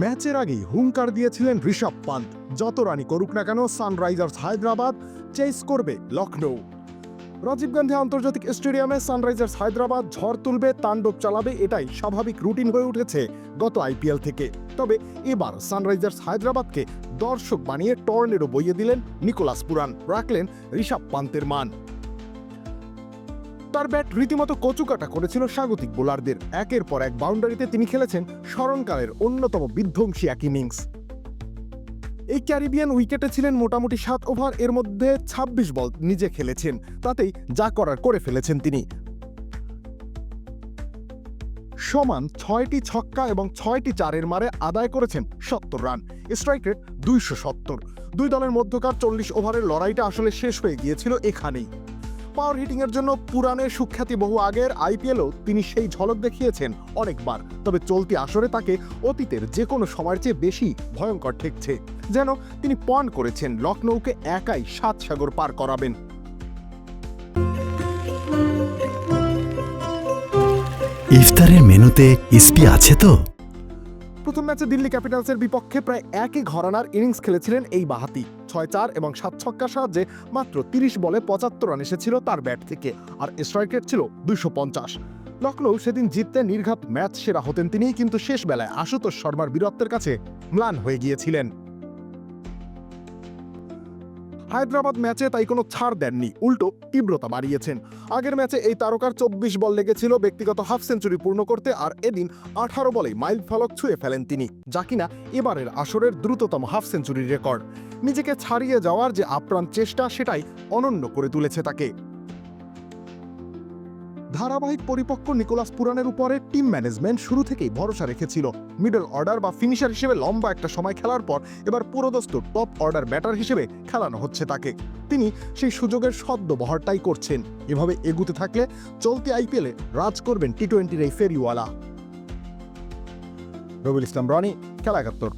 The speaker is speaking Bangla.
ম্যাচের আগেই হুঙ্কার দিয়েছিলেন ঋষভ পান্ত। যত রানি করুক না কেন, সানরাইজার্স হায়দ্রাবাদ চেস করবে লখনৌ। রাজীব গান্ধী আন্তর্জাতিক স্টেডিয়ামে সানরাইজার্স হায়দ্রাবাদ ঝড় তুলবে, তাণ্ডব চালাবে, এটাই স্বাভাবিক রুটিন হয়ে উঠেছে গত আইপিএল থেকে। তবে এবার সানরাইজার্স হায়দ্রাবাদকে দর্শক বানিয়ে টর্নেডো বইয়ে দিলেন নিকোলাস পুরান, রাখলেন ঋষভ পান্তের মান। তার ব্যাট রীতিমতো কচুকাটা করেছিল স্বাগতিক বোলারদের। একের পর এক বাউন্ডারিতে তিনি খেলেছেন স্মরণকালের অন্যতম বিধ্বংসী এক ইনিংস। এই ক্যারিবিয়ান উইকেটে ছিলেন মোটামুটি সাত ওভার, এর মধ্যে ২৬ বল নিজে খেলেছেন। তাতেই যা করার করে ফেলেছেন তিনি। সমান ছয়টি ছক্কা এবং ছয়টি চারের মারে আদায় করেছেন সত্তর রান। স্ট্রাইক রেট দুইশো সত্তর। দুই দলের মধ্যকার চল্লিশ ওভারের লড়াইটা আসলে শেষ হয়ে গিয়েছিল এখানেই। পাওয়ার হিটিংয়ের জন্য পুরাণের সুখ্যাতি বহু আগের আইপিএলও তিনি সেই ঝলক দেখিয়েছেন অনেকবার। তবে চলতি আসরে তাকে অতীতের যে কোনো সময়ের চেয়ে বেশি ভয়ঙ্কর ঠেকছে। যেন তিনি পণ করেছেন লখনৌকে একাই সাত সাগর পার করাবেন। ইফতারের মেনুতে ইসপি আছে তো? প্রথম ম্যাচে দিল্লি ক্যাপিটালসের বিপক্ষে প্রায় একই ঘরানার ইনিংস খেলেছিলেন এই বাহাতি। ছয় চার এবং সাত ছক্কার সাহায্যে মাত্র তিরিশ বলে পঁচাত্তর রান এসেছিল তার ব্যাট থেকে, আর স্ট্রাইক রেট ছিল দুইশো পঞ্চাশ। লখনৌ সেদিন জিততে নির্ঘাত ম্যাচ সেরা হতেন তিনি কিন্তু শেষ বেলায় আশুতোষ শর্মার বীরত্বের কাছে ম্লান হয়ে গিয়েছিলেন। হায়দ্রাবাদ ম্যাচে তাই কোনো ছাড় দেননি, উল্টো তীব্রতা বাড়িয়েছেন। আগের ম্যাচে এই তারকার চব্বিশ বল লেগেছিল, ব্যক্তিগত হাফ সেঞ্চুরি পূর্ণ করতে, আর এদিন আঠারো বলে মাইল ফলক ছুঁয়ে ফেলেন তিনি, যা কিনা এবারের আসরের দ্রুততম হাফ সেঞ্চুরির রেকর্ড। নিজেকে ছাড়িয়ে যাওয়ার যে আপ্রাণ চেষ্টা, সেটাই অনন্য করে তুলেছে তাকে। ধারাবাহিক পরিপক্ক নিকোলাস পুরানের উপরে টিম ম্যানেজমেন্ট শুরু থেকেই ভরসা রেখেছিল। মিডল অর্ডার বা ফিনিশার হিসেবে লম্বা একটা সময় খেলার পর এবার পুরোদস্ত টপ অর্ডার ব্যাটার হিসেবে খেলানো হচ্ছে তাকে। তিনি সেই সুযোগের সদ্যবহারটাই করছেন। এভাবে এগুতে থাকলে চলতি আইপিএলে রাজ করবেন টি টোয়েন্টির এই ফেরিওয়ালা রবিউল ইসলাম রনি খেলা একাত্তর